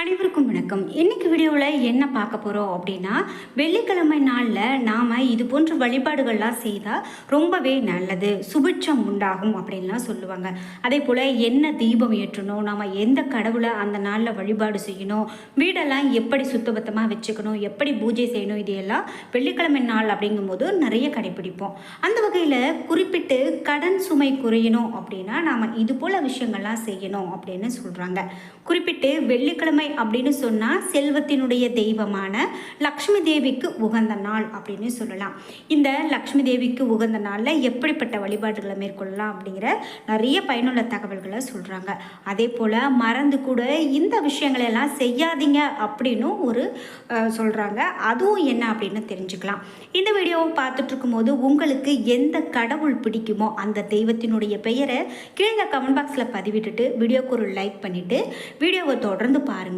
அனைவருக்கும் வணக்கம். இன்னைக்கு வீடியோவில் என்ன பார்க்க போகிறோம் அப்படின்னா வெள்ளிக்கிழமை நாளில் நாம் இது போன்ற வழிபாடுகள்லாம் செய்தால் ரொம்பவே நல்லது சுபிட்சம் உண்டாகும் அப்படின்லாம் சொல்லுவாங்க. அதே போல் என்ன தீபம் ஏற்றணும் நாம் எந்த கடவுளை அந்த நாளில் வழிபாடு செய்யணும் வீடெல்லாம் எப்படி சுத்தபத்தமாக வச்சுக்கணும் எப்படி பூஜை செய்யணும் இதையெல்லாம் வெள்ளிக்கிழமை நாள் அப்படிங்கும்போது நிறைய கடைப்பிடிப்போம் அந்த வகையில் குறிப்பிட்டு கடன் சுமை குறையணும் அப்படின்னா நாம் இது போல் விஷயங்கள்லாம் செய்யணும் அப்படின்னு சொல்கிறாங்க குறிப்பிட்டு வெள்ளிக்கிழமை அப்படின்னு சொன்னால் செல்வத்தினுடைய தெய்வமான லக்ஷ்மி தேவிக்கு உகந்த நாள் அப்படின்னு சொல்லலாம். இந்த லக்ஷ்மி தேவிக்கு உகந்த நாளில் எப்படிப்பட்ட வழிபாடுகளை மேற்கொள்ளலாம் அப்படிங்கிற நிறைய பயனுள்ள தகவல்களை சொல்கிறாங்க அதே போல் மறந்து கூட இந்த விஷயங்களை எல்லாம் செய்யாதீங்க அப்படின்னு ஒரு சொல்கிறாங்க அதுவும் என்ன அப்படின்னு தெரிஞ்சுக்கலாம். இந்த வீடியோவை பார்த்துட்ருக்கும் போது உங்களுக்கு எந்த கடவுள் பிடிக்குமோ அந்த தெய்வத்தினுடைய பெயரை கீழே கமெண்ட் பாக்ஸில் பதிவிட்டுட்டு வீடியோக்கு ஒரு லைக் பண்ணிவிட்டு வீடியோவை தொடர்ந்து பாருங்கள்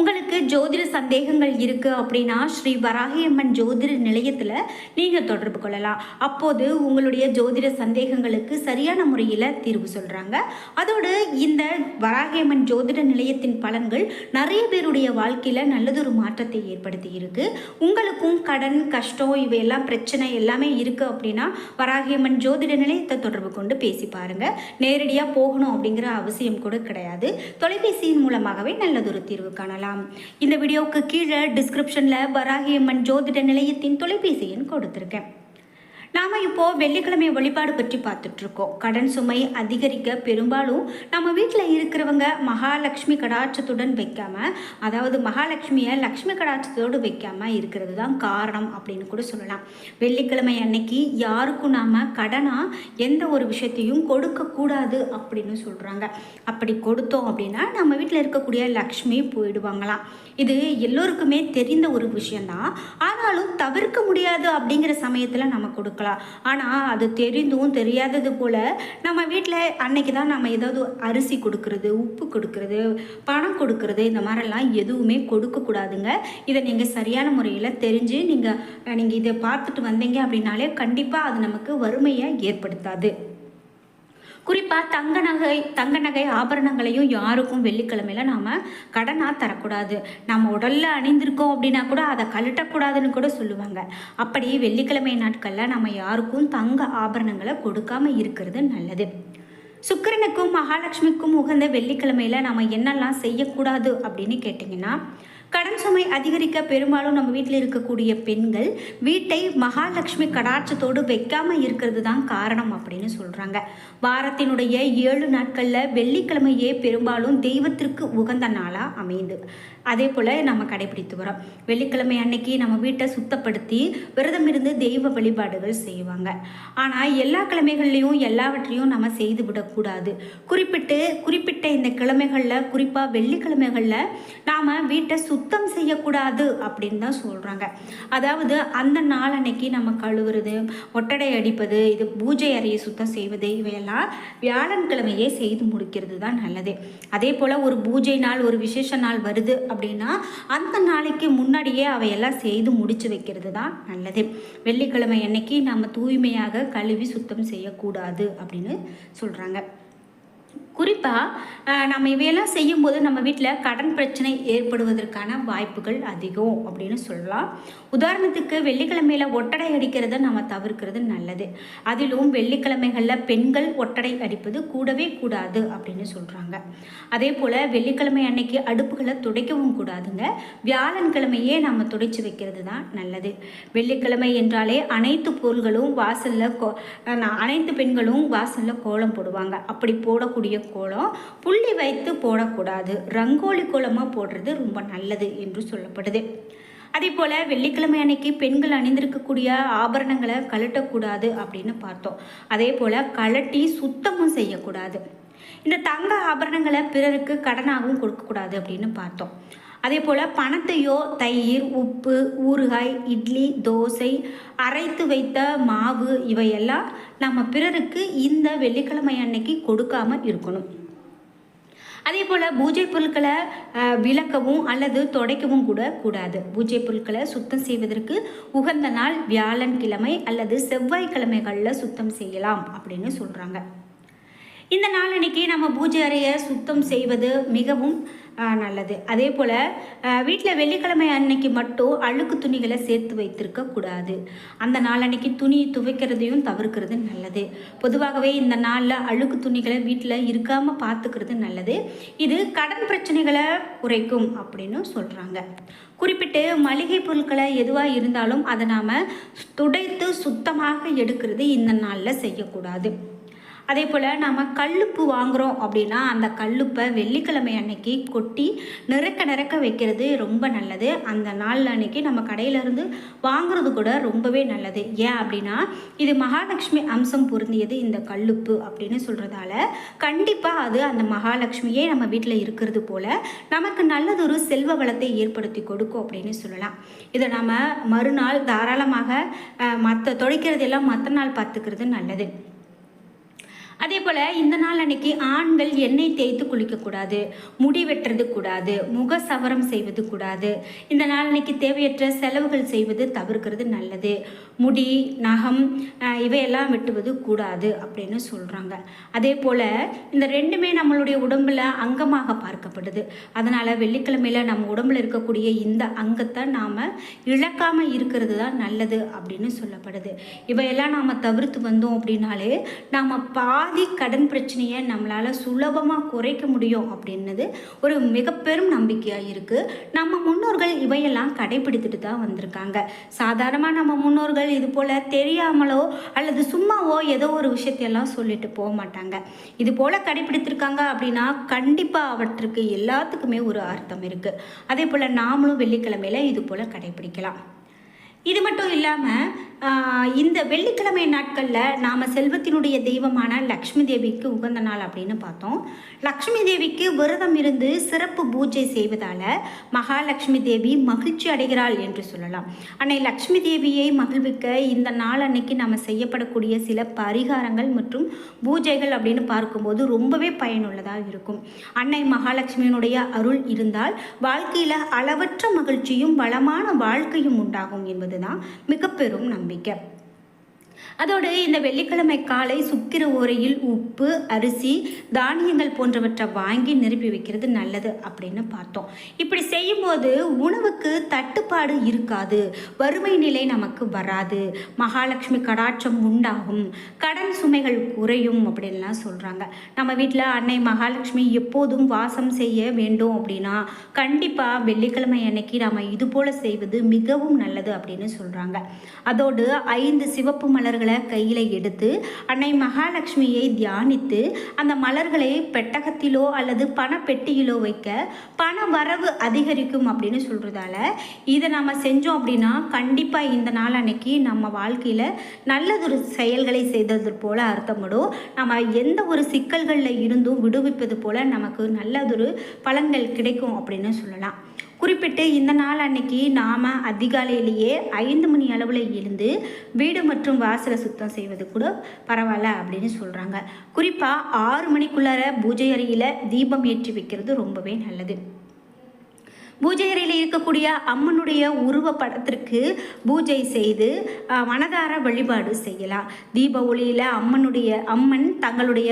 உங்களுக்கு ஜோதிட சந்தேகங்கள் இருக்குது அப்படின்னா ஸ்ரீ வராகியம்மன் ஜோதிட நிலையத்தில் நீங்கள் தொடர்பு கொள்ளலாம். அப்போது உங்களுடைய ஜோதிட சந்தேகங்களுக்கு சரியான முறையில் தீர்வு சொல்கிறாங்க அதோடு இந்த வராகியம்மன் ஜோதிட நிலையத்தின் பலன்கள் நிறைய பேருடைய வாழ்க்கையில் நல்லதொரு மாற்றத்தை ஏற்படுத்தி இருக்கு. உங்களுக்கும் கடன் கஷ்டம் இவையெல்லாம் பிரச்சனை எல்லாமே இருக்குது அப்படின்னா வராகியம்மன் ஜோதிட நிலையத்தை தொடர்பு கொண்டு பேசி பாருங்கள் நேரடியாக போகணும் அப்படிங்கிற அவசியம் கூட கிடையாது. தொலைபேசியின் மூலமாகவே நல்லதொரு தீர்வு காணலாம். இந்த வீடியோவுக்கு கீழே டிஸ்கிரிப்ஷனில் வராகியம்மன் ஜோதிட நிலையத்தின் தொலைபேசி எண் கொடுத்துருக்கேன். நாம் இப்போது வெள்ளிக்கிழமை வழிபாடு பற்றி பார்த்துட்ருக்கோம். கடன் சுமை அதிகரிக்க பெரும்பாலும் நம்ம வீட்டில் இருக்கிறவங்க மகாலட்சுமி கடாட்சத்துடன் வைக்காம அதாவது மகாலட்சுமியை லக்ஷ்மி கடாட்சத்தோடு வைக்காமல் இருக்கிறது தான் காரணம் அப்படின்னு கூட சொல்லலாம். வெள்ளிக்கிழமை அன்னைக்கு யாருக்கும் நாம் கடனாக எந்த ஒரு விஷயத்தையும் கொடுக்கக்கூடாது அப்படின்னு சொல்கிறாங்க அப்படி கொடுத்தோம் அப்படின்னா நம்ம வீட்டில் இருக்கக்கூடிய லக்ஷ்மி போயிடுவாங்களாம். இது எல்லோருக்குமே தெரிந்த ஒரு விஷயந்தான் ஆனாலும் தவிர்க்க முடியாது அப்படிங்கிற சமயத்தில் நம்ம கொடுக்கலாம். ஆனால் அது தெரிந்தும் தெரியாதது போல் நம்ம வீட்டில் அன்னைக்கு தான் நம்ம ஏதாவது அரிசி கொடுக்கறது உப்பு கொடுக்கறது பணம் கொடுக்கறது இந்த மாதிரிலாம் எதுவுமே கொடுக்கக்கூடாதுங்க இதை நீங்கள் சரியான முறையில் தெரிஞ்சு நீங்கள் நீங்கள் இதை பார்த்துட்டு வந்தீங்க அப்படின்னாலே கண்டிப்பாக அது நமக்கு வறுமையை ஏற்படுத்தாது. குறிப்பாக தங்க நகை தங்க நகை ஆபரணங்களையும் யாருக்கும் வெள்ளிக்கிழமையில நாம் கடனாக தரக்கூடாது. நம்ம உடலில் அணிந்திருக்கோம் அப்படின்னா கூட அதை கழட்டக்கூடாதுன்னு கூட சொல்லுவாங்க. அப்படி வெள்ளிக்கிழமை நாட்களில் நம்ம யாருக்கும் தங்க ஆபரணங்களை கொடுக்காம இருக்கிறது நல்லது. சுக்கிரனுக்கும் மகாலட்சுமிக்கும் உகந்த வெள்ளிக்கிழமையில் நம்ம என்னெல்லாம் செய்யக்கூடாது அப்படின்னு கேட்டிங்கன்னா கடன் சுமை அதிகரிக்க பெரும்பாலும் நம்ம வீட்டில் இருக்கக்கூடிய பெண்கள் வீட்டை மகாலட்சுமி கடாட்சத்தோடு வைக்காமல் இருக்கிறது தான் காரணம் அப்படின்னு சொல்கிறாங்க வாரத்தினுடைய ஏழு நாட்களில் வெள்ளிக்கிழமையே பெரும்பாலும் தெய்வத்திற்கு உகந்த நாளாக அமையுது அதே போல் நம்ம கடைபிடித்து வரோம். வெள்ளிக்கிழமை அன்னைக்கு நம்ம வீட்டை சுத்தப்படுத்தி விரதம் இருந்து தெய்வ வழிபாடுகள் செய்வாங்க. ஆனால் எல்லா கிழமைகள்லையும் எல்லாவற்றையும் நம்ம செய்து விடக்கூடாது. குறிப்பிட்டு குறிப்பிட்ட இந்த கிழமைகளில் குறிப்பாக வெள்ளிக்கிழமைகளில் நாம் வீட்டை சுத்தம் செய்யக்கூடாது அப்படின்னு தான் சொல்கிறாங்க அதாவது அந்த நாள் அன்னைக்கு நம்ம கழுவுறது ஒட்டடை அடிப்பது இது பூஜை அறையை சுத்தம் செய்வது இவையெல்லாம் வியாழன்கிழமையே செய்து முடிக்கிறது தான் நல்லது. அதே போல் ஒரு பூஜை நாள் ஒரு விசேஷ நாள் வருது அப்படின்னா அந்த நாளைக்கு முன்னாடியே அவையெல்லாம் செய்து முடித்து வைக்கிறது தான் நல்லது. வெள்ளிக்கிழமை அன்னைக்கு நம்ம தூய்மையாக கழுவி சுத்தம் செய்யக்கூடாது அப்படின்னு சொல்கிறாங்க குறிப்பாக நம்ம இவையெல்லாம் செய்யும்போது நம்ம வீட்டில் கடன் பிரச்சனை ஏற்படுவதற்கான வாய்ப்புகள் அதிகம் அப்படின்னு சொல்லலாம். உதாரணத்துக்கு வெள்ளிக்கிழமையில் ஒட்டடை அடிக்கிறத நம்ம தவிர்க்கிறது நல்லது. அதிலும் வெள்ளிக்கிழமைகளில் பெண்கள் ஒட்டடை அடிப்பது கூடவே கூடாது அப்படின்னு சொல்கிறாங்க அதே போல் வெள்ளிக்கிழமை அன்னைக்கு அடுப்புகளை துடைக்கவும் கூடாதுங்க. வியாழன்கிழமையே நம்ம துடைச்சி வைக்கிறது தான் நல்லது. வெள்ளிக்கிழமை என்றாலே அனைத்து பொருள்களும் வாசலில் கோ அனைத்து பெண்களும் வாசலில் கோலம் போடுவாங்க. அப்படி போடக்கூடிய கோலம் புள்ளி வைத்து போடக்கூடாது. ரங்கோலி கோலமாக போடுறது ரொம்ப நல்லது என்று சொல்லப்படுது. அதே போல் வெள்ளிக்கிழமை அன்னைக்கு பெண்கள் அணிந்திருக்கக்கூடிய ஆபரணங்களை கழட்டக்கூடாது அப்படின்னு பார்த்தோம். அதே போல் கழட்டி சுத்தமும் செய்யக்கூடாது. இந்த தங்க ஆபரணங்களை பிறருக்கு கடனாகவும் கொடுக்கக்கூடாது அப்படின்னு பார்த்தோம். அதே போல் பணத்தையோ தயிர் உப்பு ஊறுகாய் இட்லி தோசை அரைத்து வைத்த மாவு இவையெல்லாம் நம்ம பிறருக்கு இந்த வெள்ளிக்கிழமை அன்னைக்கு கொடுக்காம இருக்கணும். அதே போல் பூஜை பொருட்களை விளக்கவும் அல்லது துடைக்கவும் கூட கூடாது. பூஜை பொருட்களை சுத்தம் செய்வதற்கு உகந்த நாள் வியாழன் கிழமை அல்லது செவ்வாய்க்கிழமைகளில் சுத்தம் செய்யலாம் அப்படின்னு சொல்கிறாங்க இந்த நாளன்னைக்கு நம்ம பூஜை அறையை சுத்தம் செய்வது மிகவும் நல்லது. அதே போல் வீட்டில் வெள்ளிக்கிழமை அன்னைக்கு மட்டும் அழுக்கு துணிகளை சேர்த்து வைத்திருக்க கூடாது. அந்த நாள் அன்னைக்கு துணி துவைக்கிறதையும் தவிர்க்கிறது நல்லது. பொதுவாகவே இந்த நாளில் அழுக்கு துணிகளை வீட்டில் இருக்காமல் பார்த்துக்கிறது நல்லது. இது கடன் பிரச்சனைகளை குறைக்கும் அப்படின்னு சொல்கிறாங்க குறிப்பிட்டு மளிகை பொருட்களை எதுவாக இருந்தாலும் அதை நாம் துடைத்து சுத்தமாக எடுக்கிறது இந்த நாளில் செய்யக்கூடாது. அதே போல் நம்ம கல்லுப்பு வாங்குகிறோம் அப்படின்னா அந்த கல்லுப்பை வெள்ளிக்கிழமை அன்னைக்கு கொட்டி நிறக்க நிறக்க வைக்கிறது ரொம்ப நல்லது. அந்த நாள் அன்னைக்கு நம்ம கடையிலேருந்து வாங்குறது கூட ரொம்பவே நல்லது. ஏன் அப்படின்னா இது மகாலட்சுமி அம்சம் பொருந்தியது இந்த கல்லுப்பு அப்படின்னு சொல்கிறதால கண்டிப்பாக அது அந்த மகாலட்சுமியே நம்ம வீட்டில் இருக்கிறது போல் நமக்கு நல்லதொரு செல்வ வளத்தை ஏற்படுத்தி கொடுக்கும் அப்படின்னு சொல்லலாம். இதை நம்ம மறுநாள் தாராளமாக மற்ற துடைக்கிறதெல்லாம் மற்ற நாள் பார்த்துக்கிறது நல்லது. அதே போல் இந்த நாள் அன்னைக்கு ஆண்கள் எண்ணெய் தேய்த்து குளிக்கக்கூடாது முடி வெட்டுறது கூடாது முக சவரம் செய்வது கூடாது. இந்த நாள் அன்னைக்கு தேவையற்ற செலவுகள் செய்வது தவிர்க்கிறது நல்லது. முடி நகம் இவையெல்லாம் வெட்டுவது கூடாது அப்படின்னு சொல்கிறாங்க அதே போல் இந்த ரெண்டுமே நம்மளுடைய உடம்புல அங்கமாக பார்க்கப்படுது. அதனால் வெள்ளிக்கிழமையில் நம்ம உடம்பில் இருக்கக்கூடிய இந்த அங்கத்தை நாம் இழக்காமல் இருக்கிறது தான் நல்லது அப்படின்னு சொல்லப்படுது. இவையெல்லாம் நாம் தவிர்த்து வந்தோம் அப்படின்னாலே நாம் பா பாதி கடன் பிரச்சனையை நம்மளால் சுலபமாக குறைக்க முடியும் அப்படின்னது ஒரு மிக பெரும் நம்பிக்கையாக இருக்குது நம்ம முன்னோர்கள் இவையெல்லாம் கடைபிடித்துட்டு தான் வந்திருக்காங்க. சாதாரணமாக நம்ம முன்னோர்கள் இது போல் தெரியாமலோ அல்லது சும்மாவோ ஏதோ ஒரு விஷயத்தையெல்லாம் சொல்லிட்டு போக மாட்டாங்க. இது போல் கடைபிடித்திருக்காங்க அப்படின்னா கண்டிப்பாக அவற்றுக்கு எல்லாத்துக்குமே ஒரு அர்த்தம் இருக்குது அதே போல் நாமளும் வெள்ளிக்கிழமையில் இது போல் கடைபிடிக்கலாம். இது மட்டும் இல்லாமல் இந்த வெள்ளிக்கிழமை நாட்களில் நாம் செல்வத்தினுடைய தெய்வமான லக்ஷ்மி தேவிக்கு உகந்த நாள் அப்படின்னு பார்த்தோம். லக்ஷ்மி தேவிக்கு விரதம் இருந்து சிறப்பு பூஜை செய்வதால் மகாலட்சுமி தேவி மகிழ்ச்சி அடைகிறாள் என்று சொல்லலாம். அன்னை லக்ஷ்மி தேவியை மகிழ்விக்க இந்த நாள் அன்னைக்கு நம்ம செய்யப்படக்கூடிய சில பரிகாரங்கள் மற்றும் பூஜைகள் அப்படின்னு பார்க்கும்போது ரொம்பவே பயனுள்ளதாக இருக்கும். அன்னை மகாலட்சுமியினுடைய அருள் இருந்தால் வாழ்க்கையில் அளவற்ற மகிழ்ச்சியும் வளமான வாழ்க்கையும் உண்டாகும் என்பது என்பதுதான் மிக பெரும் நம்பிக்கை. அதோடு இந்த வெள்ளிக்கிழமை காலை சுக்கிர ஓரையில் உப்பு அரிசி தானியங்கள் போன்றவற்றை வாங்கி நிரப்பி வைக்கிறது நல்லது அப்படின்னு பார்த்தோம். இப்படி செய்யும்போது உணவுக்கு தட்டுப்பாடு இருக்காது. வறுமை நிலை நமக்கு வராது. மகாலட்சுமி கடாட்சம் உண்டாகும். கடன் சுமைகள் குறையும் அப்படின்லாம் சொல்கிறாங்க நம்ம வீட்டில் அன்னை மகாலட்சுமி எப்போதும் வாசம் செய்ய வேண்டும் அப்படின்னா கண்டிப்பாக வெள்ளிக்கிழமை அன்னைக்கு நம்ம இது போல் செய்வது மிகவும் நல்லது அப்படின்னு சொல்கிறாங்க அதோடு ஐந்து சிவப்பு மலர்கள் கையில் எடுத்து அன்னை மகாலட்சுமியை தியானித்து அந்த மலர்களை பெட்டகத்திலோ அல்லது பணப்பெட்டியிலோ வைக்க பண வரவு அதிகரிக்கும் அப்படின்னு சொல்கிறதால இதை நம்ம செஞ்சோம் அப்படின்னா கண்டிப்பாக இந்த நாள் அன்னைக்கு நம்ம வாழ்க்கையில் நல்லதொரு செயல்களை செய்தது போல் அர்த்தப்படும். நம்ம எந்த ஒரு சிக்கல்களில் இருந்தும் விடுவிப்பது போல் நமக்கு நல்லதொரு பலன்கள் கிடைக்கும் அப்படின்னு சொல்லலாம். குறிப்பிட்டு இந்த நாள் அன்னைக்கு நாம் அதிகாலையிலேயே ஐந்து மணி அளவில் எழுந்து வீடு மற்றும் வாசலை சுத்தம் செய்வது கூட பரவாயில்ல அப்படின்னு சொல்கிறாங்க குறிப்பாக ஆறு மணிக்குள்ளார பூஜை அறையில் தீபம் ஏற்றி வைக்கிறது ரொம்பவே நல்லது. பூஜை அறையில் இருக்கக்கூடிய அம்மனுடைய உருவ படத்திற்கு பூஜை செய்து மனதார வழிபாடு செய்யலாம். தீப ஒளியில் அம்மனுடைய அம்மன் தங்களுடைய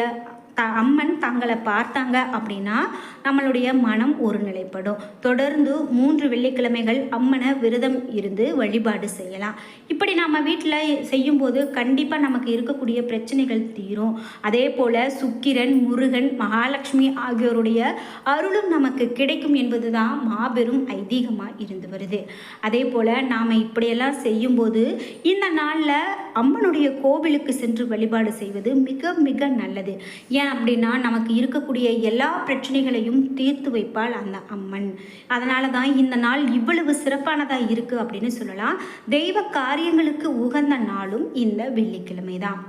த அம்மன் தங்களை பார்த்தாங்க அப்படின்னா நம்மளுடைய மனம் ஒருநிலைப்படும். தொடர்ந்து மூன்று வெள்ளிக்கிழமைகள் அம்மனை விரதம் இருந்து வழிபாடு செய்யலாம். இப்படி நம்ம வீட்டில் செய்யும்போது கண்டிப்பாக நமக்கு இருக்கக்கூடிய பிரச்சனைகள் தீரும். அதே போல் சுக்கிரன் முருகன் மகாலட்சுமி ஆகியோருடைய அருளும் நமக்கு கிடைக்கும் என்பது தான் மாபெரும் ஐதீகமாக இருந்து வருது. அதே போல் நாம் இப்படியெல்லாம் செய்யும்போது இந்த நாளில் அம்மனுடைய கோவிலுக்கு சென்று வழிபாடு செய்வது மிக மிக நல்லது. ஏன் அப்படின்னா நமக்கு இருக்கக்கூடிய எல்லா பிரச்சனைகளையும் தீர்த்து வைப்பாள் அந்த அம்மன். அதனால தான் இந்த நாள் இவ்வளவு சிறப்பானதாக இருக்குது அப்படின்னு சொல்லலாம். தெய்வ காரியங்களுக்கு உகந்த நாளும் இந்த வெள்ளிக்கிழமை தான்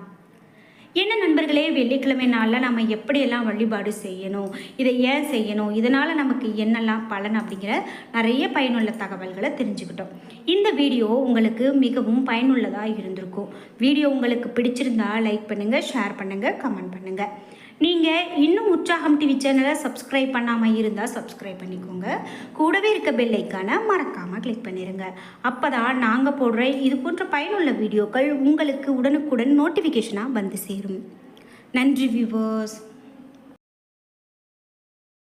என்ன நண்பர்களே வெள்ளிக்கிழமை நாளில் நம்ம எப்படியெல்லாம் வழிபாடு செய்யணும் இதை ஏன் செய்யணும் இதனால் நமக்கு என்னெல்லாம் பலன் அப்படிங்கிற நிறைய பயனுள்ள தகவல்களை தெரிஞ்சுக்கிட்டோம். இந்த வீடியோ உங்களுக்கு மிகவும் பயனுள்ளதாக இருந்திருக்கும். வீடியோ உங்களுக்கு பிடிச்சிருந்தா லைக் பண்ணுங்கள் ஷேர் பண்ணுங்கள் கமெண்ட் பண்ணுங்கள் நீங்கள் இன்னும் உற்சாகம் டிவி சேனலை சப்ஸ்கிரைப் பண்ணாமல் இருந்தால் சப்ஸ்கிரைப் பண்ணிக்கோங்க. கூடவே இருக்க பெல் ஐக்கானை மறக்காமல் கிளிக் பண்ணிடுங்க அப்போ தான் நாங்கள் போடுற இது போன்ற பயனுள்ள வீடியோக்கள் உங்களுக்கு உடனுக்குடன் நோட்டிஃபிகேஷனாக வந்து சேரும் நன்றி வியூவர்ஸ்